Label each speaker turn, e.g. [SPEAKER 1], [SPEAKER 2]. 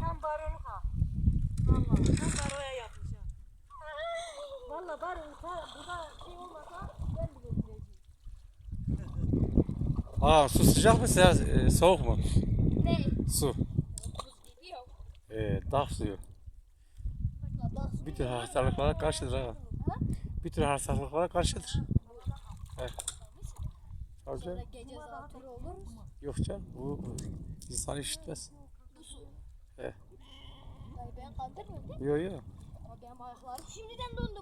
[SPEAKER 1] Tam baronluk ha. Vallahi tam baroya yapmış ha. Vallahi baronluk ha. Burada şey
[SPEAKER 2] Aa su sıcak mı sıcak, e, soğuk mu?
[SPEAKER 3] Ne?
[SPEAKER 2] Su.
[SPEAKER 3] Buz gibi yok.
[SPEAKER 2] E, dağ suyu. Tür hastalıklara karşıdır ha. Bir tür hastalıklara karşıdır.
[SPEAKER 3] Gece zatürre olur mu?
[SPEAKER 2] Yok canım bu insan işitmez.
[SPEAKER 3] Bu su.
[SPEAKER 2] He.
[SPEAKER 3] Ben kandırmıyorum değil mi?
[SPEAKER 2] Yok yok.
[SPEAKER 3] Benim ayaklarım şimdiden dondu.